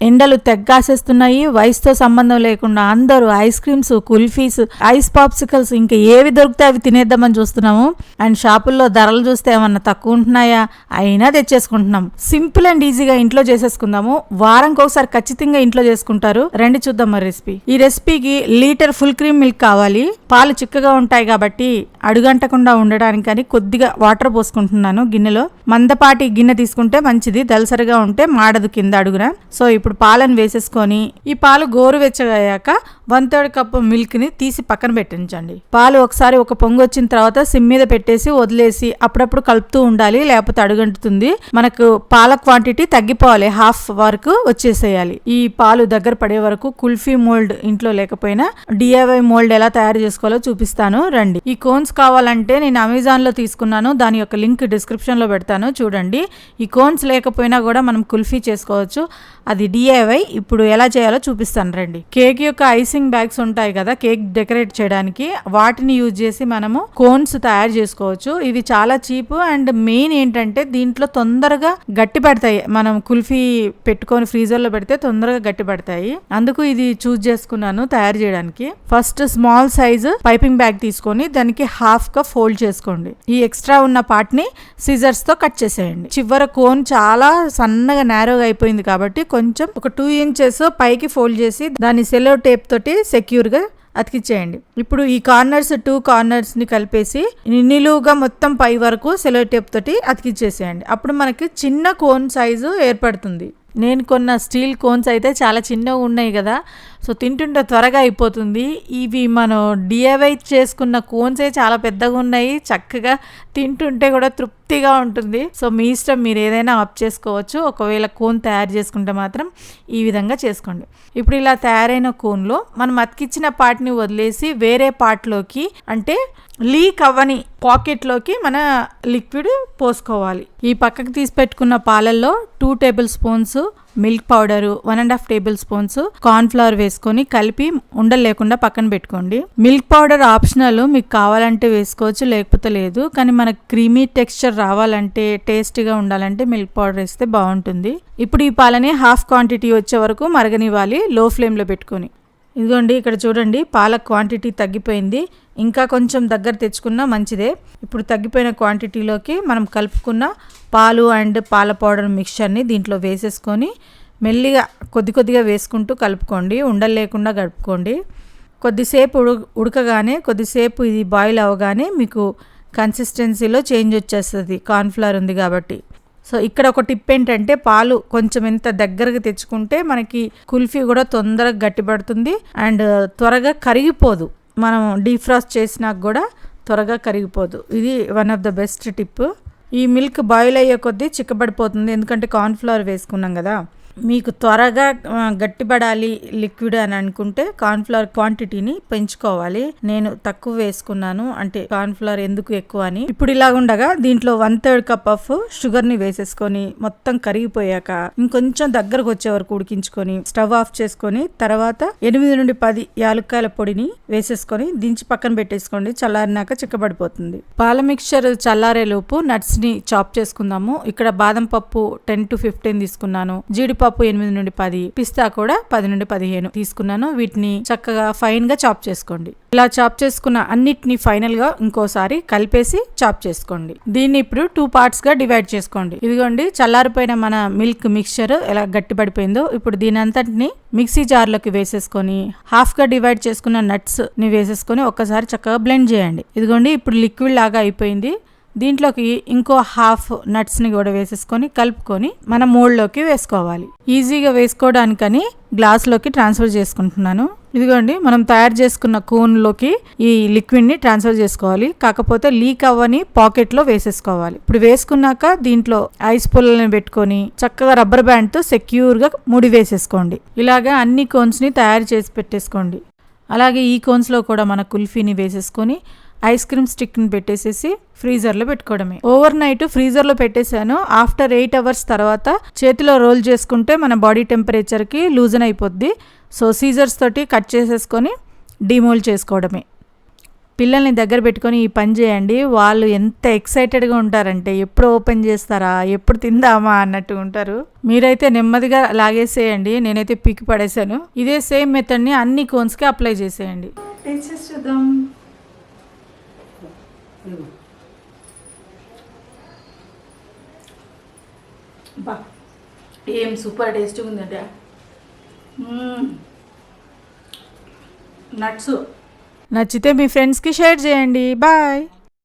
ఎండలు తెగ్గాసేస్తున్నాయి వయసుతో సంబంధం లేకుండా అందరూ ice creams kulfis ice popsicles ఇంకా ఏవి దొరికితే అవి తినేద్దామని చూస్తున్నాము. అండ్ షాపుల్లో ధరలు చూస్తే ఏమన్నా తక్కువ ఉంటున్నాయా? అయినా తెచ్చేసుకుంటున్నాం. సింపుల్ అండ్ ఈజీగా ఇంట్లో చేసేసుకుందాము. వారంకి ఒకసారి ఖచ్చితంగా ఇంట్లో చేసుకుంటారు. రండి చూద్దాం మరి రెసిపీ. ఈ రెసిపీకి లీటర్ ఫుల్ క్రీమ్ మిల్క్ కావాలి. పాలు చిక్కగా ఉంటాయి కాబట్టి అడుగంటకుండా ఉండడానికని కొద్దిగా వాటర్ పోసుకుంటున్నాను గిన్నెలో. మందపాటి గిన్నె తీసుకుంటే మంచిది. దలసరిగా ఉంటే మాడదు కింద అడుగున. సో ఇప్పుడు పాలను వేసేసుకొని ఈ పాలు గోరువెచ్చగా అయ్యాక వన్ థర్డ్ కప్ మిల్క్ని తీసి పక్కన పెట్టించండి. పాలు ఒకసారి ఒక పొంగు వచ్చిన తర్వాత సిమ్ మీద పెట్టేసి వదిలేసి అప్పుడప్పుడు కలుపుతూ ఉండాలి లేకపోతే అడుగంటుతుంది. మనకు పాల క్వాంటిటీ తగ్గిపోవాలి హాఫ్ వరకు వచ్చేసేయాలి. ఈ పాలు దగ్గర పడే వరకు కుల్ఫీ మోల్డ్ ఇంట్లో లేకపోయినా డిఐవై మోల్డ్ ఎలా తయారు చేసుకోవాలో చూపిస్తాను. రండి. ఈ కోన్స్ కావాలంటే నేను అమెజాన్లో తీసుకున్నాను. దాని యొక్క లింక్ డిస్క్రిప్షన్లో పెడతాను. చూడండి. ఈ కోన్స్ లేకపోయినా కూడా మనం కుల్ఫీ చేసుకోవచ్చు. అది డిఐవై ఇప్పుడు ఎలా చేయాలో చూపిస్తాను రండి. కేక్ యొక్క ఐసింగ్ బ్యాగ్స్ ఉంటాయి కదా కేక్ డెకరేట్ చేయడానికి. వాటిని యూజ్ చేసి మనము కోన్స్ తయారు చేసుకోవచ్చు. ఇవి చాలా చీప్ అండ్ మెయిన్ ఏంటంటే దీంట్లో తొందరగా గట్టి పడతాయి. మనం కుల్ఫీ పెట్టుకొని ఫ్రీజర్లో పెడితే తొందరగా గట్టి పడతాయి. అందుకు ఇది చూజ్ చేసుకున్నాను తయారు చేయడానికి. First small size piping bag తీసుకొని దానికి హాఫ్గా ఫోల్డ్ చేసుకోండి. ఈ ఎక్స్ట్రా ఉన్న పార్ట్ని సిజర్స్తో కట్ చేసేయండి. చివర కోన్ చాలా సన్నగా నేరోగా అయిపోయింది కాబట్టి కొంచెం ఒక టూ ఇంచెస్ పైకి ఫోల్డ్ చేసి దాన్ని సెలో టేప్ తోటి సెక్యూర్గా అతికించేయండి. అతికిచ్చేయండి ఇప్పుడు ఈ కార్నర్స్ టూ కార్నర్స్ని కలిపేసి నిలువుగా మొత్తం పై వరకు సెలో టేప్ తోటి అతికిచ్చేసేయండి అప్పుడు మనకి చిన్న కోన్ సైజు ఏర్పడుతుంది. నేను కొన్న స్టీల్ కోన్స్ అయితే చాలా చిన్నగా ఉన్నాయి కదా. సో తింటుంటే త్వరగా అయిపోతుంది. ఇవి మనం డిఐవై చేసుకున్న కోన్సే చాలా పెద్దగా ఉన్నాయి. చక్కగా తింటుంటే కూడా తృప్తిగా ఉంటుంది. సో మీ ఇష్టం మీరు ఏదైనా ఆప్ చేసుకోవచ్చు. ఒకవేళ కోన్ తయారు చేసుకుంటే మాత్రం ఈ విధంగా చేసుకోండి. ఇప్పుడు ఇలా తయారైన కోన్లో మనం అతికిచ్చిన పార్ట్ని వదిలేసి వేరే పార్ట్లోకి అంటే లీక్ అవ్వని పాకెట్లోకి మన లిక్విడ్ పోసుకోవాలి. ఈ పక్కకు తీసి పెట్టుకున్న పాలల్లో two tablespoons milk powder one and half tablespoons corn flour వేసుకొని కలిపి ఉండలు లేకుండా పక్కన పెట్టుకోండి. మిల్క్ పౌడర్ ఆప్షనల్ మీకు కావాలంటే వేసుకోవచ్చు లేకపోతే లేదు. కానీ మనకు క్రీమీ టెక్స్చర్ రావాలంటే టేస్టీగా ఉండాలంటే మిల్క్ పౌడర్ వేస్తే బాగుంటుంది. ఇప్పుడు ఈ పాలని హాఫ్ క్వాంటిటీ వచ్చే వరకు మరగనివ్వాలి లో ఫ్లేమ్లో పెట్టుకొని. ఇదిగోండి ఇక్కడ చూడండి పాల క్వాంటిటీ తగ్గిపోయింది. ఇంకా కొంచెం దగ్గర తెచ్చుకున్నా మంచిదే. ఇప్పుడు తగ్గిపోయిన క్వాంటిటీలోకి మనం కలుపుకున్న పాలు అండ్ పాల పౌడర్ మిక్చర్ని దీంట్లో వేసేసుకొని మెల్లిగా కొద్ది కొద్దిగా వేసుకుంటూ కలుపుకోండి ఉండలు లేకుండా కలుపుకోండి. కొద్దిసేపు ఉడు ఉడకగానే కొద్దిసేపు ఇది బాయిల్ అవ్వగానే మీకు కన్సిస్టెన్సీలో చేంజ్ వచ్చేస్తుంది. కార్న్ఫ్లవర్ ఉంది కాబట్టి. సో ఇక్కడ ఒక టిప్ ఏంటంటే పాలు కొంచెం ఎంత దగ్గరకు తెచ్చుకుంటే మనకి కుల్ఫీ కూడా తొందరగా గట్టిపడుతుంది అండ్ త్వరగా కరిగిపోదు. మనం డీఫ్రాస్ట్ చేసినాక కూడా త్వరగా కరిగిపోదు. ఇది one of the best tip ఈ మిల్క్ బాయిల్ అయ్యే కొద్దీ చిక్కబడిపోతుంది. ఎందుకంటే కార్న్ఫ్లవర్ వేసుకున్నాం కదా. మీకు త్వరగా గట్టిపడాలి లిక్విడ్ అని అనుకుంటే కార్న్ఫ్లవర్ క్వాంటిటీని పెంచుకోవాలి. నేను తక్కువ వేసుకున్నాను. అంటే కార్న్ఫ్లవర్ ఎందుకు ఎక్కువ అని. ఇప్పుడు ఇలాగుండగా దీంట్లో వన్ థర్డ్ కప్ ఆఫ్ షుగర్ని వేసేసుకొని మొత్తం కరిగిపోయాక ఇంకొంచెం దగ్గరకు వచ్చే వరకు ఉడికించుకొని స్టవ్ ఆఫ్ చేసుకొని తర్వాత ఎనిమిది నుండి పది యాలక్కాయల పొడిని వేసేసుకొని దించి పక్కన పెట్టేసుకోండి. చల్లారినాక చిక్కబడిపోతుంది. పాల మిక్చర్ చల్లారే లోపు నట్స్ని చాప్ చేసుకుందాము. ఇక్కడ బాదం పప్పు టెన్ టు ఫిఫ్టీన్ తీసుకున్నాను. జీడిపప్పు ఎనిమిది నుండి పది పిస్తా కూడా పది నుండి పదిహేను తీసుకున్నాను. వీటిని చక్కగా ఫైన్గా చాప్ చేసుకోండి. ఇలా చాప్ చేసుకున్న అన్నిటిని ఫైనల్గా ఇంకోసారి కలిపేసి చాప్ చేసుకోండి. దీన్ని ఇప్పుడు టూ పార్ట్స్గా డివైడ్ చేసుకోండి. ఇదిగోండి చల్లారిపోయిన మన మిల్క్ మిక్చర్ ఎలా గట్టిపడిపోయిందో ఇప్పుడు దీని అంతటిని మిక్సీ జార్లోకి వేసేసుకొని హాఫ్గా డివైడ్ చేసుకున్న నట్స్ని వేసేసుకొని ఒక్కసారి చక్కగా బ్లెండ్ చేయండి. ఇదిగోండి ఇప్పుడు లిక్విడ్ లాగా అయిపోయింది. దీంట్లోకి ఇంకో హాఫ్ నట్స్ని కూడా వేసేసుకొని కలుపుకొని మన మోల్డ్లోకి వేసుకోవాలి. ఈజీగా వేసుకోవడానికని గ్లాస్లోకి ట్రాన్స్ఫర్ చేసుకుంటున్నాను. ఇదిగోండి మనం తయారు చేసుకున్న కూన్లోకి ఈ లిక్విడ్ని ట్రాన్స్ఫర్ చేసుకోవాలి. కాకపోతే లీక్ అవ్వని పాకెట్లో వేసేసుకోవాలి. ఇప్పుడు వేసుకున్నాక దీంట్లో ఐస్ పుల్లలను పెట్టుకొని చక్కగా రబ్బర్ బ్యాండ్తో సెక్యూర్గా ముడి వేసేసుకోండి. ఇలాగా అన్ని కోన్స్ని తయారు చేసి పెట్టేసుకోండి. అలాగే ఈ కోన్స్లో కూడా మన కుల్ఫీని వేసేసుకొని ఐస్ క్రీమ్ స్టిక్ని పెట్టేసేసి ఫ్రీజర్లో పెట్టుకోవడమే. ఓవర్ నైట్ ఫ్రీజర్లో పెట్టేశాను. ఆఫ్టర్ ఎయిట్ అవర్స్ తర్వాత చేతిలో రోల్ చేసుకుంటే మన బాడీ టెంపరేచర్కి లూజన్ అయిపోద్ది. సో సీజర్స్ తోటి కట్ చేసేసుకొని డిమోల్ చేసుకోవడమే. పిల్లల్ని దగ్గర పెట్టుకొని ఈ పని చేయండి. వాళ్ళు ఎంత ఎక్సైటెడ్గా ఉంటారంటే ఎప్పుడు ఓపెన్ చేస్తారా ఎప్పుడు తిందామా అన్నట్టు ఉంటారు. మీరైతే నెమ్మదిగా లాగేసేయండి. నేనైతే పిక్ పడేసాను ఇదే సేమ్ మెథడ్ని అన్ని కోన్స్కి అప్లై చేసేయండి. టేస్ట్ చేసి చూద్దాం బా. ఏం సూపర్ టేస్టీగా ఉందంటే. నట్స్. నచ్చితే మీ ఫ్రెండ్స్కి షేర్ చేయండి. బాయ్